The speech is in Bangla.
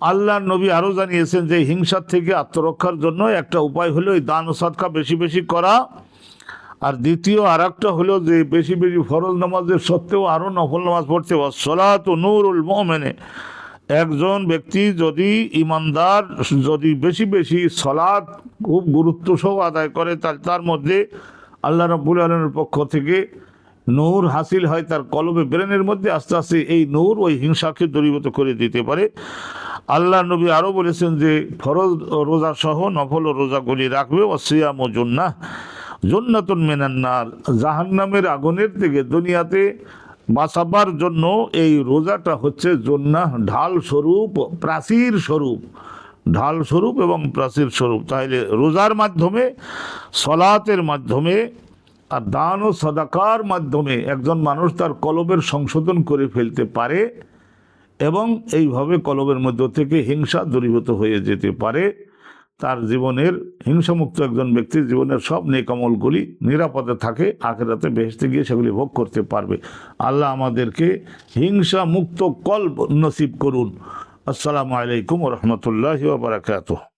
আল্লাহ নবী আরও জানিয়েছেন যে হিংসার থেকে আত্মরক্ষার জন্য একটা উপায় হলো এই দান ও সাদকা বেশি বেশি করা। আর দ্বিতীয় আর একটা হলো যে বেশি বেশি ফরজ নামাজের সত্ত্বেও আরও নফল নামাজ পড়তে হবে। সলাত মোমেনে একজন ব্যক্তি যদি ইমানদার, যদি বেশি বেশি সলাৎ খুব গুরুত্ব সহ আদায় করে, তার তার মধ্যে আল্লাহ রব্বুল আলমের পক্ষ থেকে নূর হাসিল হয়, তার কলবে ব্রেনের মধ্যে আস্তে আস্তে এই নূর ওই হিংসাকে দূরীভূত করে দিতে পারে। আল্লাহ নবী আরও বলেছেন যে, ফরজ রোজা সহ নফল রোজাগুলি রাখবে, ও সিয়াম ও জন্না জন্নাতুন মেনান্নার জাহান্নামের আগুনের থেকে দুনিয়াতে বাঁচাবার জন্য এই রোজাটা হচ্ছে জন্না ঢাল স্বরূপ, প্রাচীর স্বরূপ। ঢাল স্বরূপ এবং প্রাচীর স্বরূপ। তাহলে রোজার মাধ্যমে, সলাতের মাধ্যমে আর দান ও সদাকার মাধ্যমে একজন মানুষ তার কলবের সংশোধন করে ফেলতে পারে। এবং এইভাবে কলবের মধ্য থেকে হিংসা দূরীভূত হয়ে যেতে পারে। তার জীবনের হিংসামুক্ত একজন ব্যক্তির জীবনের সব নেকামলগুলি নিরাপদে থাকে, আখেরাতে বেহেসতে গিয়ে সেগুলি ভোগ করতে পারবে। আল্লাহ আমাদেরকে হিংসা মুক্ত কল্প নসিব করুন। আসসালামু আলাইকুম রহমতুল্লাহ বারাকাতুহ।